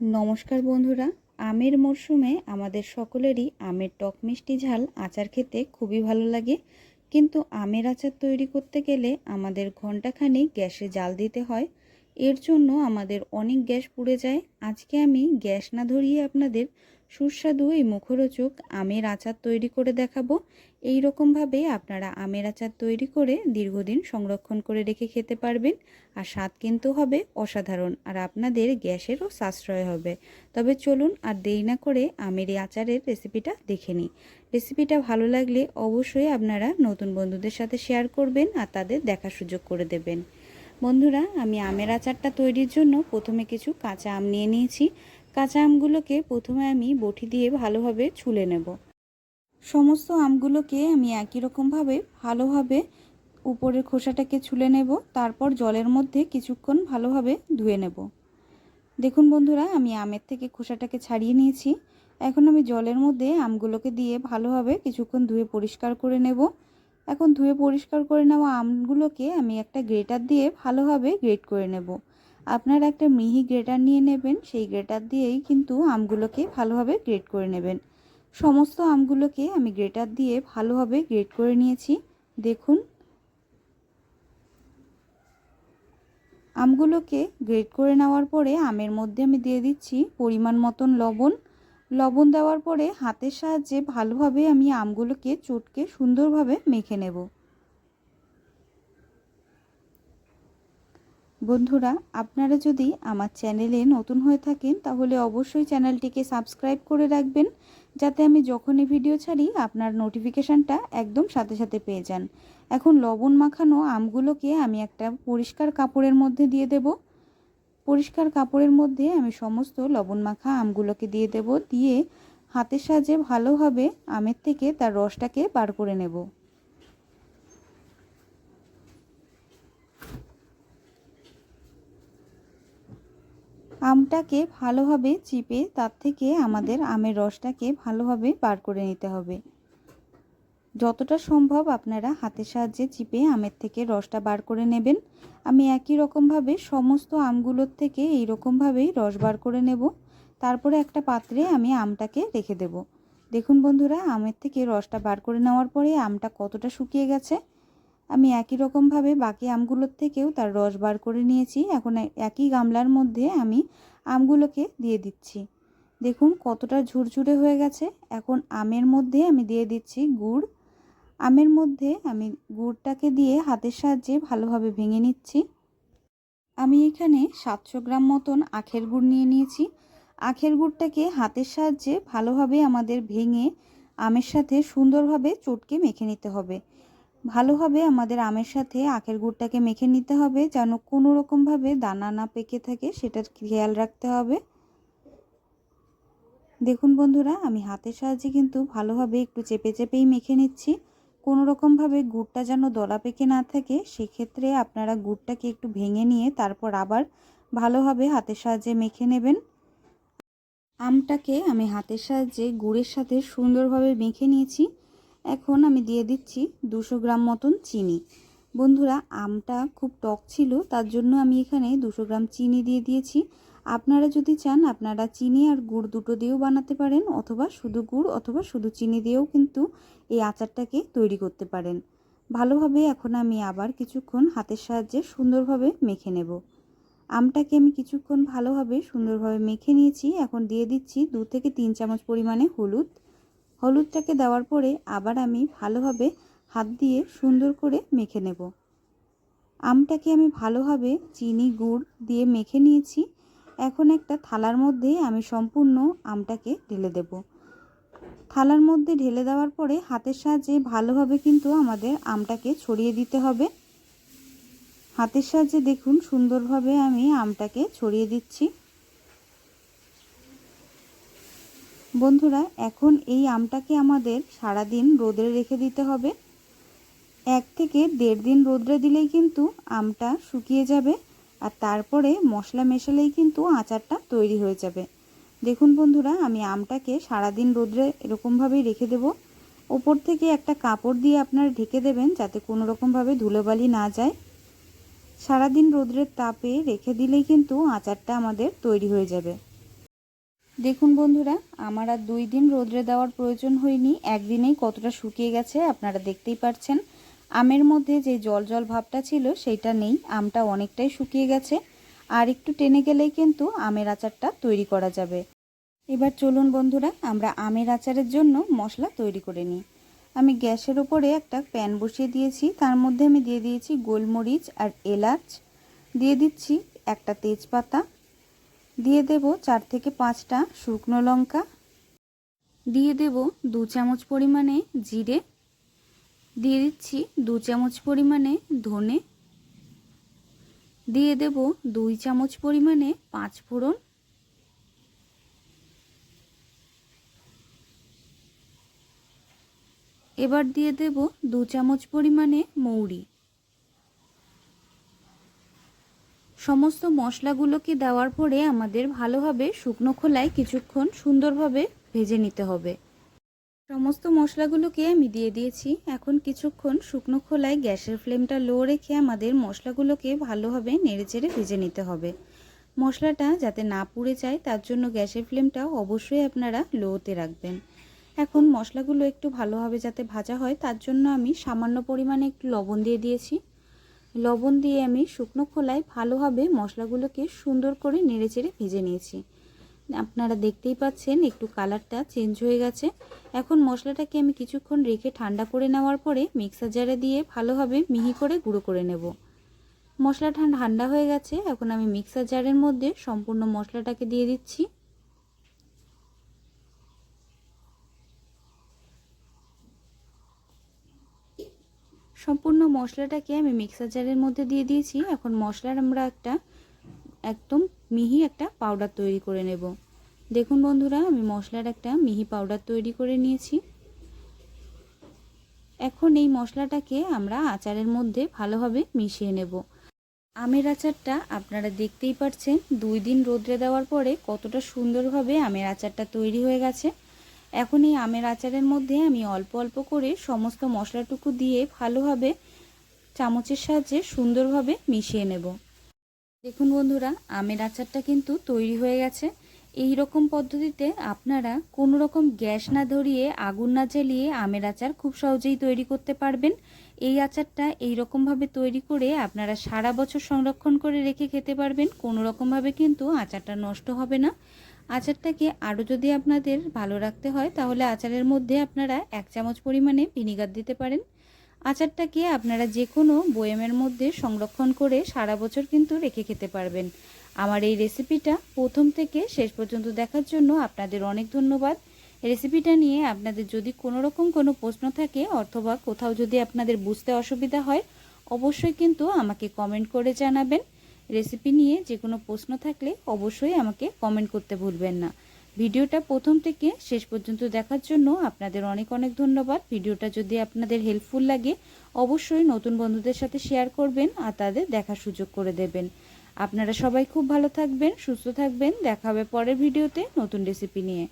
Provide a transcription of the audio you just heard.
নমস্কার বন্ধুরা, আমের মরশুমে আমাদের সকলেরই আমের টক মিষ্টি ঝাল আচার খেতে খুবই ভালো লাগে। কিন্তু আমের আচার তৈরি করতে গেলে আমাদের ঘণ্টাখানি গ্যাসে জাল দিতে হয়। এর জন্য আমাদের অনেক গ্যাস পুড়ে যায়। আজকে আমি গ্যাস না ধরিয়ে আপনাদের সুস্বাদু এই মুখরোচক আমের আচার তৈরি করে দেখাবো। এই রকমভাবে আপনারা আমের আচার তৈরি করে দীর্ঘদিন সংরক্ষণ করে রেখে খেতে পারবেন। আর স্বাদ কিন্তু হবে অসাধারণ। আর আপনাদের গ্যাসেরও সাশ্রয় হবে। তবে চলুন আর দেরি না করে আমের এই আচারের রেসিপিটা দেখে নিই। রেসিপিটা ভালো লাগলে অবশ্যই আপনারা নতুন বন্ধুদের সাথে শেয়ার করবেন আর তাদের দেখার সুযোগ করে দেবেন। বন্ধুরা, আমি আমের আচারটা তৈরির জন্য প্রথমে কিছু কাঁচা আম নিয়ে নিয়েছি। কাঁচা আমগুলোকে প্রথমে আমি বটি দিয়ে ভালোভাবে ছুলে নেব। সমস্ত আমগুলোকে আমি একই রকমভাবে ভালোভাবে উপরের খোসাটাকে ছুলে নেব। তারপর জলের মধ্যে কিছুক্ষণ ভালোভাবে ধুয়ে নেব। দেখুন বন্ধুরা, আমি আমের থেকে খোসাটাকে ছাড়িয়ে নিয়েছি। এখন আমি জলের মধ্যে আমগুলোকে দিয়ে ভালোভাবে কিছুক্ষণ ধুয়ে পরিষ্কার করে নেব। এখন ধুয়ে পরিষ্কার করে নেওয়া আমগুলোকে আমি একটা গ্রেটার দিয়ে ভালোভাবে গ্রেট করে নেব। আপনারা একটা মিহি গ্রেটার নিয়ে নেবেন, সেই গ্রেটার দিয়েই কিন্তু আমগুলোকে ভালোভাবে গ্রেট করে নেবেন। সমস্ত আমগুলোকে আমি গ্রেটার দিয়ে ভালোভাবে গ্রেট করে নিয়েছি। দেখুন। আমগুলোকে গ্রেট করে নেওয়ার পরে আমের মধ্যে আমি দিয়ে দিচ্ছি পরিমাণ মতন লবণ। লবণ দেওয়ার পরে হাতের সাহায্যে ভালোভাবে আমি আমগুলোকে চটকে সুন্দরভাবে মেখে নেব। বন্ধুরা, আপনারা যদি আমার চ্যানেলে নতুন হয়ে থাকেন, তাহলে অবশ্যই চ্যানেলটিকে সাবস্ক্রাইব করে রাখবেন, যাতে আমি যখনই ভিডিও ছাড়ি, আপনার নোটিফিকেশানটা একদম সাথে সাথে পেয়ে যান। এখন লবণ মাখানো আমগুলোকে আমি একটা পরিষ্কার কাপড়ের মধ্যে দিয়ে দেব। পরিষ্কার কাপড়ের মধ্যে আমি সমস্ত লবণ মাখা আমগুলোকে দিয়ে দেব, দিয়ে হাতের সাহায্যে ভালোভাবে আমের থেকে তার রসটাকে বার করে নেব। আমটাকে ভালোভাবে চিপে তার থেকে আমাদের আমের রসটাকে ভালোভাবে বার করে নিতে হবে। যতটা সম্ভব আপনারা হাতের সাহায্যে চিপে আমের থেকে রসটা বার করে নেবেন। আমি একই রকমভাবে সমস্ত আমগুলোর থেকে এই রকমভাবেই রস বার করে নেব। তারপরে একটা পাত্রে আমি আমটাকে রেখে দেব। দেখুন বন্ধুরা, আমের থেকে রসটা বার করে নেওয়ার পরে আমটা কতটা শুকিয়ে গেছে। আমি একই রকমভাবে বাকি আমগুলোর থেকেও তার রস বার করে নিয়েছি। এখন একই গামলার মধ্যে আমি আমগুলোকে দিয়ে দিচ্ছি। দেখুন কতটা ঝুরঝুরে হয়ে গেছে। এখন আমের মধ্যে আমি দিয়ে দিচ্ছি গুড়। আমের মধ্যে আমি গুড়টাকে দিয়ে হাতের সাহায্যে ভালোভাবে ভেঙে নিচ্ছি। আমি এখানে সাতশো গ্রাম মতন আখের গুড় নিয়ে নিয়েছি। আখের গুড়টাকে হাতের সাহায্যে ভালোভাবে আমাদের ভেঙে আমের সাথে সুন্দরভাবে চটকে মেখে নিতে হবে। ভালোভাবে আমাদের আমের সাথে আখের গুড়টাকে মেখে নিতে হবে যেন কোনো রকমভাবে দানা না পেকে থাকে, সেটার খেয়াল রাখতে হবে। দেখুন বন্ধুরা, আমি হাতের সাহায্যে কিন্তু ভালোভাবে একটু চেপে চেপেই মেখে নিচ্ছি। কোনো রকমভাবে গুড়টা যেন দলা পেকে না থাকে, সেক্ষেত্রে আপনারা গুড়টাকে একটু ভেঙে নিয়ে তারপর আবার ভালোভাবে হাতের সাহায্যে মেখে নেবেন। আমটাকে আমি হাতের সাহায্যে গুড়ের সাথে সুন্দরভাবে মেখে নিয়েছি। এখন আমি দিয়ে দিচ্ছি দুশো গ্রাম মতন চিনি। বন্ধুরা, আমটা খুব টক ছিল, তার জন্য আমি এখানে দুশো গ্রাম চিনি দিয়ে দিয়েছি। আপনারা যদি চান, আপনারা চিনি আর গুড় দুটো দিয়েও বানাতে পারেন, অথবা শুধু গুড় অথবা শুধু চিনি দিয়েও কিন্তু এই আচারটাকে তৈরি করতে পারেন। ভালোভাবে এখন আমি আবার কিছুক্ষণ হাতের সাহায্যে সুন্দরভাবে মেখে নেব। আমটাকে আমি কিছুক্ষণ ভালোভাবে সুন্দরভাবে মেখে নিয়েছি। এখন দিয়ে দিচ্ছি দু থেকে তিন চামচ পরিমাণে হলুদ। হলুদটাকে দেওয়ার পরে আবার আমি ভালোভাবে হাত দিয়ে সুন্দর করে মেখে নেব। আমটাকে আমি ভালোভাবে চিনি, গুড় দিয়ে মেখে নিয়েছি। এখন একটা থালার মধ্যে আমি সম্পূর্ণ আমটাকে ঢেলে দেব। থালার মধ্যে ঢেলে দেওয়ার পরে হাতের সাহায্যে ভালোভাবে কিন্তু আমাদের আমটাকে ছড়িয়ে দিতে হবে। হাতের সাহায্যে দেখুন সুন্দরভাবে আমি আমটাকে ছড়িয়ে দিচ্ছি। বন্ধুরা, এখন এই আমটাকে আমাদের সারাদিন রোদে রেখে দিতে হবে। এক থেকে দেড় দিন রোদ্রে দিলেই কিন্তু আমটা শুকিয়ে যাবে। আর তারপরে মশলা মেশালেই কিন্তু আচারটা তৈরি হয়ে যাবে। দেখুন বন্ধুরা, আমি আমটাকে সারাদিন রোদ্রে এরকমভাবেই রেখে দেব। ওপর থেকে একটা কাপড় দিয়ে আপনারা ঢেকে দেবেন যাতে কোনো রকমভাবে ধুলোবালি না যায়। সারাদিন রোদ্রের তাপে রেখে দিলেই কিন্তু আচারটা আমাদের তৈরি হয়ে যাবে। দেখুন বন্ধুরা, আমার আর দুই দিন রোদ্রে দেওয়ার প্রয়োজন হয়নি। একদিনেই কতটা শুকিয়ে গেছে আপনারা দেখতেই পাচ্ছেন আমের মধ্যে যে জল জল ভাবটা ছিল সেইটা নেই, আমটা অনেকটাই শুকিয়ে গেছে। আর একটু টেনে গেলেই কিন্তু আমের আচারটা তৈরি করা যাবে। এবার চলুন বন্ধুরা, আমরা আমের আচারের জন্য মশলা তৈরি করে নিই। আমি গ্যাসের ওপরে একটা প্যান বসিয়ে দিয়েছি। তার মধ্যে আমি দিয়ে দিয়েছি গোলমরিচ আর এলাচ। দিয়ে দিচ্ছি একটা তেজপাতা। দিয়ে দেব চার থেকে পাঁচটা শুকনো লঙ্কা। দিয়ে দেব দু চামচ পরিমাণে জিরে। দিয়ে দিচ্ছি দু চামচ পরিমাণে ধনে। দিয়ে দেব দুই চামচ পরিমাণে পাঁচ ফোড়ন। এবার দিয়ে দেব দু চামচ পরিমাণে মৌরি। সমস্ত মশলাগুলোকে দেওয়ার পরে আমাদের ভালোভাবে শুকনো খোলায় কিছুক্ষণ সুন্দরভাবে ভেজে নিতে হবে। সমস্ত মশলাগুলোকে আমি দিয়ে দিয়েছি। এখন কিছুক্ষণ শুকনো খোলায় গ্যাসের ফ্লেমটা লো রেখে আমাদের মশলাগুলোকে ভালোভাবে নেড়েচেড়ে ভেজে নিতে হবে। মশলাটা যাতে না পুড়ে যায়, তার জন্য গ্যাসের ফ্লেমটা অবশ্যই আপনারা লোতে রাখবেন। এখন মশলাগুলো একটু ভালোভাবে যাতে ভাজা হয়, তার জন্য আমি সামান্য পরিমাণে একটু লবণ দিয়ে দিয়েছি। লবণ দিয়ে আমি শুকনো খোলায় ভালোভাবে মশলাগুলোকে সুন্দর করে নেড়েচেড়ে ভেজে নিয়েছি। আপনারা দেখতেই পাচ্ছেন, একটু কালারটা চেঞ্জ হয়ে গেছে। এখন মশলাটাকে আমি কিছুক্ষণ রেখে ঠান্ডা করে নেওয়ার পরে মিক্সার জারে দিয়ে ভালোভাবে মিহি করে গুঁড়ো করে নেব। মশলাটা ঠান্ডা হয়ে গেছে, এখন আমি মিক্সার জারের মধ্যে সম্পূর্ণ মশলাটাকে দিয়ে দিচ্ছি। সম্পূর্ণ মশলাটাকে আমি মিক্সার জারের মধ্যে দিয়ে দিয়েছি। এখন মশলার আমরা একটা একদম মিহি একটা পাউডার তৈরি করে নেব। দেখুন বন্ধুরা, আমি মশলার একটা মিহি পাউডার তৈরি করে নিয়েছি। এখন এই মশলাটাকে আমরা আচারের মধ্যে ভালোভাবে মিশিয়ে নেব। আমের আচারটা আপনারা দেখতেই পাচ্ছেন দুই দিন রোদ্রে দেওয়ার পরে কতটা সুন্দরভাবে আমের আচারটা তৈরি হয়ে গেছে। এখন এই আমের আচারের মধ্যে আমি অল্প অল্প করে সমস্ত মশলাটুকু দিয়ে ভালোভাবে চামচের সাহায্যে সুন্দরভাবে মিশিয়ে নেব। দেখুন বন্ধুরা, আমের আচারটা কিন্তু তৈরি হয়ে গেছে। এই রকম পদ্ধতিতে আপনারা কোনো রকম গ্যাস না ধরিয়ে, আগুন না জ্বালিয়ে আমের আচার খুব সহজেই তৈরি করতে পারবেন। এই আচারটা এই রকমভাবে তৈরি করে আপনারা সারা বছর সংরক্ষণ করে রেখে খেতে পারবেন। কোনো রকমভাবে কিন্তু আচারটা নষ্ট হবে না। আচারটাকে আরও যদি আপনাদের ভালো রাখতে হয়, তাহলে আচারের মধ্যে আপনারা এক চামচ পরিমাণে ভিনিগার দিতে পারেন। আচারটাকে আপনারা যে কোনো বয়েমের মধ্যে সংরক্ষণ করে সারা বছর কিন্তু রেখে খেতে পারবেন। আমার এই রেসিপিটা প্রথম থেকে শেষ পর্যন্ত দেখার জন্য আপনাদের অনেক ধন্যবাদ। রেসিপিটা নিয়ে আপনাদের যদি কোনো রকম কোনো প্রশ্ন থাকে অথবা কোথাও যদি আপনাদের বুঝতে অসুবিধা হয়, অবশ্যই কিন্তু আমাকে কমেন্ট করে জানাবেন। রেসিপি নিয়ে যে কোনো প্রশ্ন থাকলে অবশ্যই আমাকে কমেন্ট করতে ভুলবেন না। ভিডিওটা প্রথম থেকে শেষ পর্যন্ত দেখার জন্য আপনাদের অনেক অনেক ধন্যবাদ। ভিডিওটা যদি আপনাদের হেল্পফুল লাগে, অবশ্যই নতুন বন্ধুদের সাথে শেয়ার করবেন আর তাদের দেখার সুযোগ করে দেবেন। আপনারা সবাই খুব ভালো থাকবেন, সুস্থ থাকবেন। দেখা হবে পরের ভিডিওতে নতুন রেসিপি নিয়ে।